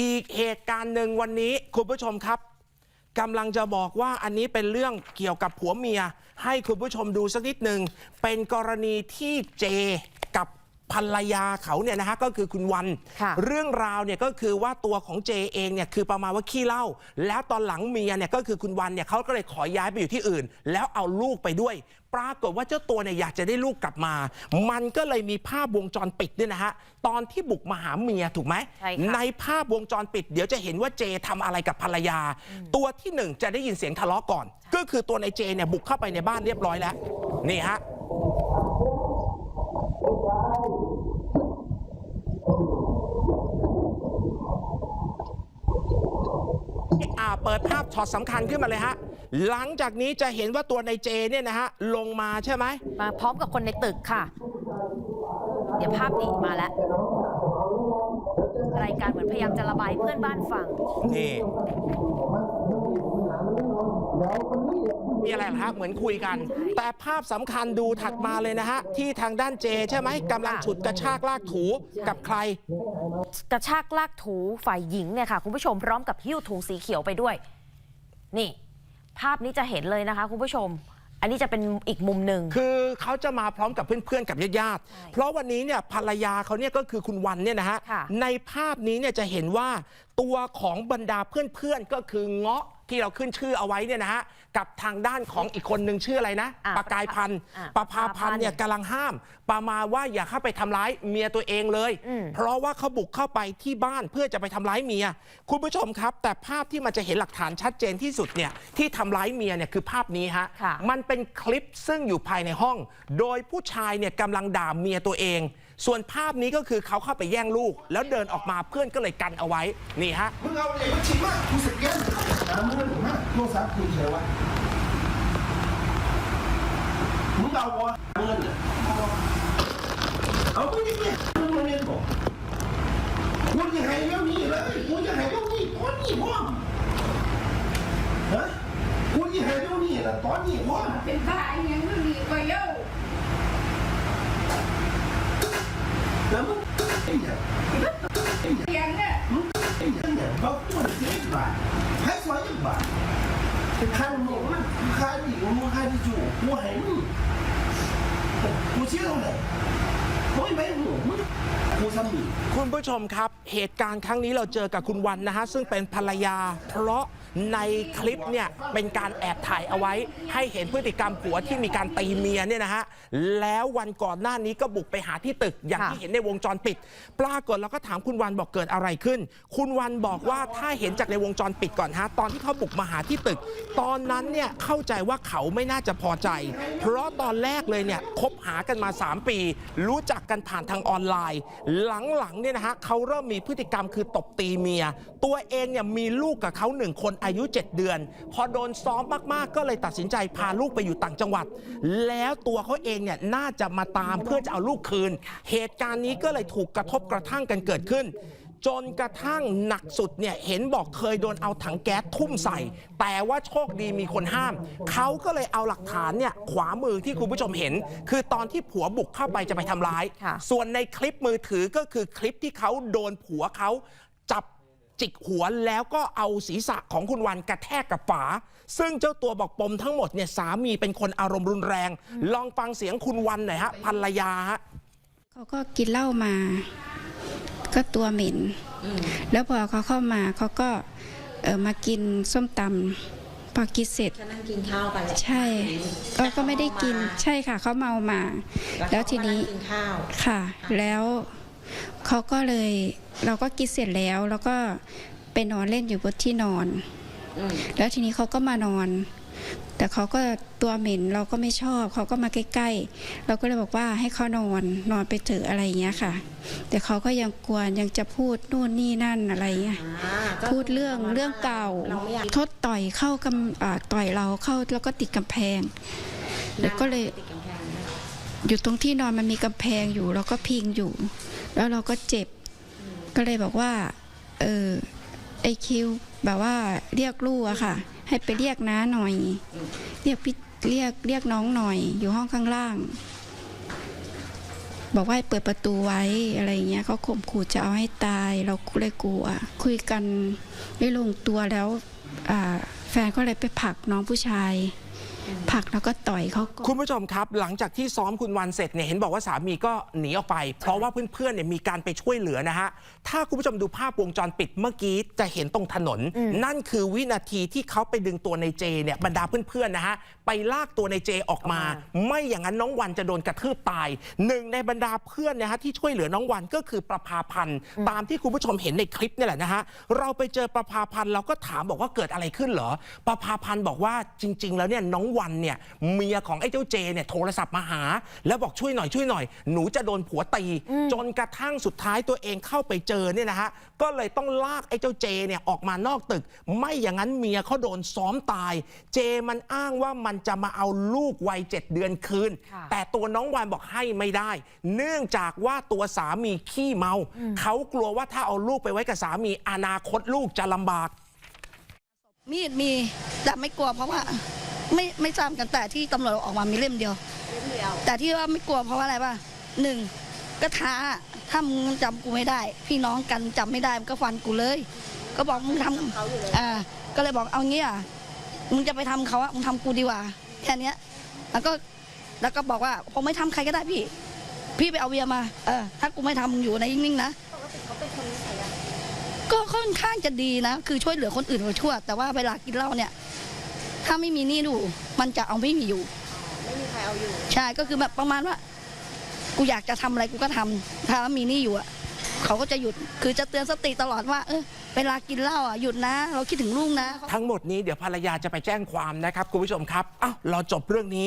อีกเหตุการณ์หนึ่งวันนี้คุณผู้ชมครับกำลังจะบอกว่าอันนี้เป็นเรื่องเกี่ยวกับผัวเมีย ให้คุณผู้ชมดูสักนิดหนึ่งเป็นกรณีที่เจ ภรรยาเขาเนี่ยนะฮะก็คือคุณวัน ค่ะเรื่องราวเนี่ยก็คือว่าตัวของเจเองเนี่ยคือประมาณว่าขี้เหล้าแล้วตอนหลังเมียเนี่ยก็คือคุณวันเนี่ยเขาก็เลยขอย้ายไปอยู่ที่อื่น แล้วเอาลูกไปด้วย ปรากฏว่าเจ้าตัวเนี่ยอยากจะได้ลูกกลับมา มันก็เลยมีภาพวงจรปิดเนี่ยนะฮะตอนที่บุกมาหาเมียถูกไหมใช่ค่ะ ในภาพวงจรปิด เดี๋ยวจะเห็นว่าเจทำอะไรกับภรรยา ตัวที่หนึ่งจะได้ยินเสียงทะเลาะก่อน ก็คือตัวในเจเนี่ยบุกเข้าไปในบ้านเรียบร้อยแล้วนี่ฮะ อ่าเปิดภาพช็อตสำคัญขึ้นมาเลยฮะ หลังจากนี้จะเห็นว่าตัวในเจเนี่ยนะฮะ ลงมาใช่ไหม มาพร้อมกับคนในตึกค่ะ เดี๋ยวภาพนี้มาแล้ว รายการเหมือนพยายามจะระบายให้เพื่อนบ้านฟัง นี่ มีอะไรเหรอฮะเหมือนคุยกัน แต่ภาพสำคัญดูถัดมาเลยนะฮะ ที่ทางด้านเจใช่ไหมกำลังฉุดกระชากลากถูกับใคร กระชากลากถูฝ่ายหญิงเนี่ยค่ะ คุณผู้ชมพร้อมกับหิ้วถุงสีเขียวไปด้วย นี่ ภาพนี้จะเห็นเลยนะคะ คุณผู้ชมอันนี้จะเป็นอีกมุมหนึ่ง คือเขาจะมาพร้อมกับเพื่อนๆ กับญาติใช่ๆเพราะวันนี้เนี่ยภรรยาเขาเนี่ยก็คือคุณวันเนี่ยนะฮะค่ะในภาพนี้เนี่ยจะเห็นว่าตัวของบรรดาเพื่อนๆ ก็คือเงาะ ที่เราขึ้นชื่อเอาไว้เนี่ยนะฮะกับทางด้านของอีกคนหนึ่งชื่ออะไรนะอะประกายพันธ์อะประภาพันธ์เนี่ยกำลังห้าม ประมาณว่าอย่าเข้าไปทำร้ายเมียตัวเองเลย อืม เพราะว่าเขาบุกเข้าไปที่บ้านเพื่อจะไปทำร้ายเมีย คุณผู้ชมครับ แต่ภาพที่มันจะเห็นหลักฐานชัดเจนที่สุดเนี่ยที่ทำร้ายเมียเนี่ยคือภาพนี้ฮะ ค่ะ มันเป็นคลิปซึ่งอยู่ภายในห้อง โดยผู้ชายเนี่ยกำลังด่าเมียตัวเอง ส่วนภาพนี้ก็คือเขาเข้าไปแย่งลูก แล้วเดินออกมาเพื่อนก็เลยกันเอาไว้นี่ฮะ มึงเอาเหล็กมาฉีดมากกูเสร็จยังหามึงถึงมากโทรศัพท์คุณเฉยวะมึงเอาวะเงินน่ยเอามึงยังไงมึงโรงเรียนผมคุณจะให้เรื่องนี้เลยคุณจะให้เรื่องนี้ตอนนี้พ่อฮะคุณจะให้เรื่องนี้นะตอนนี้พ่อเป็นบ้าไอ้ยังไม่มีไปเย้า แล้วมึงไอ้เนี่ยไอ้เนี่ย เสียงเนี่ย มึงไอ้เนี่ยเขาพูดเสียบาทให้สวยยังบาท ข้างมึงมันข้างอีกมึงข้าที่จู่กูให้มึงกูเชื่อเลย โอ้ยไม่หูมึงกูซ้ำอีกคุณผู้ชมครับ เหตุการณ์ครั้งนี้เราเจอกับคุณวันนะฮะ ซึ่งเป็นภรรยา เพราะในคลิปเนี่ยเป็นการแอบถ่ายเอาไว้ ให้เห็นพฤติกรรมผัวที่มีการตีเมียเนี่ยนะฮะ แล้ววันก่อนหน้านี้ก็บุกไปหาที่ตึกอย่างที่เห็นในวงจรปิด ปรากฏเราก็ถามคุณวันบอกเกิดอะไรขึ้น คุณวันบอกว่าถ้าเห็นจากในวงจรปิดก่อนฮะตอนที่เขาบุกมาหาที่ตึก ตอนนั้นเนี่ยเข้าใจว่าเขาไม่น่าจะพอใจ เพราะตอนแรกเลยเนี่ยคบหากันมา 3 ปี รู้จักกันผ่านทางออนไลน์ หลังๆเนี่ยนะฮะเขาเริ่มมีพฤติกรรมคือตบตีเมีย ตัวเองเนี่ยมีลูกกับเขาหนึ่งคนอายุ 7 เดือน พอโดนซ้อมมากๆ ก็เลยตัดสินใจพาลูกไปอยู่ต่างจังหวัด แล้วตัวเขาเองเนี่ยน่าจะมาตามเพื่อจะเอาลูกคืน เหตุการณ์นี้ก็เลยถูกกระทบกระทั่งกันเกิดขึ้น จนกระทั่งหนักสุดเนี่ยเห็นบอกเคยโดนเอาถังแก๊สทุ่มใส่ แต่ว่าโชคดีมีคนห้าม เขาก็เลยเอาหลักฐานเนี่ยขวามือที่คุณผู้ชมเห็น คือตอนที่ผัวบุกเข้าไปจะไปทำร้ายค่ะส่วนในคลิปมือถือก็คือคลิปที่เขาโดนผัวเขาจับจิกหัวแล้วก็เอาศีรษะของคุณวันกระแทกกับฝา ซึ่งเจ้าตัวบอกปมทั้งหมดเนี่ยสามีเป็นคนอารมณ์รุนแรง ลองฟังเสียงคุณวันหน่อยฮะภรรยาฮะเขาก็กินเหล้ามา ก็ตัวเหม็น แล้วพอเขาเข้ามาเขาก็เออมากินส้มตำพอกินเสร็จก็นั่งกินข้าวกันแหละใช่ก็ก็ไม่ได้กินใช่ค่ะเขาเมามา แล้วทีนี้ก็งกินข้าวค่ะ แล้วเขาก็เลยเราก็กินเสร็จแล้วแล้วก็ไปนอนเล่นอยู่บนที่นอนอืมแล้วทีนี้เขาก็มานอน แต่เขาก็ตัวเหม็นเราก็ไม่ชอบเขาก็มาใกล้ๆ เราก็เลยบอกว่าให้เขานอนนอนไปเถอะอะไรอย่างเงี้ยค่ะ แต่เขาก็ยังกวนยังจะพูดนู่นนี่นั่นอะไรเงี้ยอ่าก็พูดเรื่องเรื่องเก่าเราไม่อยากทดต่อยเข้ากำอ่าต่อยเราเข้าแล้วก็ติดกำแพงแล้วก็เลยติดกำแพงนะอยู่ตรงที่นอนมันมีกำแพงอยู่เราก็พิงอยู่ แล้วเราก็เจ็บ ก็เลยบอกว่า เออ ไอคิวแบบว่าเรียกลูกอะค่ะ ให้ไปเรียกน้าหน่อย เรียกพี่เรียกเรียกน้องหน่อย อยู่ห้องข้างล่าง บอกว่าให้เปิดประตูไว้อะไรเงี้ยเขาข่มขู่จะเอาให้ตายเราเลยกลัว คุยกันไม่ลงตัวแล้วแฟนก็เลยไปผลักน้องผู้ชาย ผลักแล้วก็ต่อยเขาก่อนคุณผู้ชมครับ หลังจากที่ซ้อมคุณวันเสร็จเนี่ยเห็นบอกว่าสามีก็หนีออกไป เพราะว่าเพื่อนๆเนี่ยมีการไปช่วยเหลือนะฮะ ถ้าคุณผู้ชมดูภาพวงจรปิดเมื่อกี้จะเห็นตรงถนน นั่นคือวินาทีที่เขาไปดึงตัวในเจเนี่ยบรรดาเพื่อนๆนะฮะไปลากตัวในเจออกมา ไม่อย่างนั้นน้องวันจะโดนกระทืบตายหนึ่งในบรรดาเพื่อนเนยฮะที่ช่วยเหลือน้องวันก็คือประภาพันธ์ตามที่คุณผู้ชมเห็นในคลิปนี่แหละนะฮะเราไปเจอประภาพันธ์เราก็ถามบอกว่าเกิดอะไรขึ้นเหรอประภาพันธ์บอกว่าจริง ๆ แล้วเนี่ยน้องวันเนี่ยเมียของไอ้เจ้าเจเนี่ยโทรศัพท์มาหา แล้วบอกช่วยหน่อยช่วยหน่อย หนูจะโดนผัวตี จนกระทั่งสุดท้ายตัวเองเข้าไปเจอเนี่ยนะฮะก็เลยต้องลากไอ้เจ้าเจเนี่ยออกมานอกตึก ไม่อย่างนั้นเมียเขาโดนซ้อมตาย เจมันอ้างว่ามันจะมาเอาลูกวัยเจ็ดเดือนคืนค่ะแต่ตัวน้องวานบอกให้ไม่ได้ เนื่องจากว่าตัวสามีขี้เมาเขากลัวว่าถ้าเอาลูกไปไว้กับสามีอนาคตลูกจะลำบาก มีดมีแต่ไม่กลัวเพราะว่า ไม่ไม่จำกันแต่ที่ตำรวจออกมามีเล่มเดียว แต่ที่ว่าไม่กลัวเพราะว่าอะไรป่ะหนึ่งก็ท้าถ้ามึงจำกูไม่ได้ พี่น้องกันจำไม่ได้มึงก็ฟันกูเลย ก็บอกมึงทำอ่าก็เลยบอกเอางี้อะมึงจะไปทำเขาอะมึงทำกูดีกว่าแค่เนี้ยแล้วก็แล้วก็บอกว่าผมไม่ทำใครก็ได้พี่ พี่ไปเอาเบียร์มาเออถ้ากูไม่ทำมึงอยู่ในนิ่งๆนะก็ค่อนข้างจะดีนะ คือช่วยเหลือคนอื่นไปชั่ว แต่ว่าเวลากินเหล้าเนี่ย ถ้าไม่มีหนี่ดูมันจะเอาไม่มีอยู่ ไม่มีใครเอาอยู่ ใช่ก็คือแบบประมาณว่า กูอยากจะทำอะไรกูก็ทำถ้ามีหนี่อยู่อะเขาก็จะหยุดคือจะเตือนสติตลอดว่า เออเวลากินเหล้าอะหยุดนะ เราคิดถึงลูกนะ ทั้งหมดนี้เดี๋ยวภรรยาจะไปแจ้งความนะครับคุณผู้ชมครับอ้าวเราจบเรื่องนี้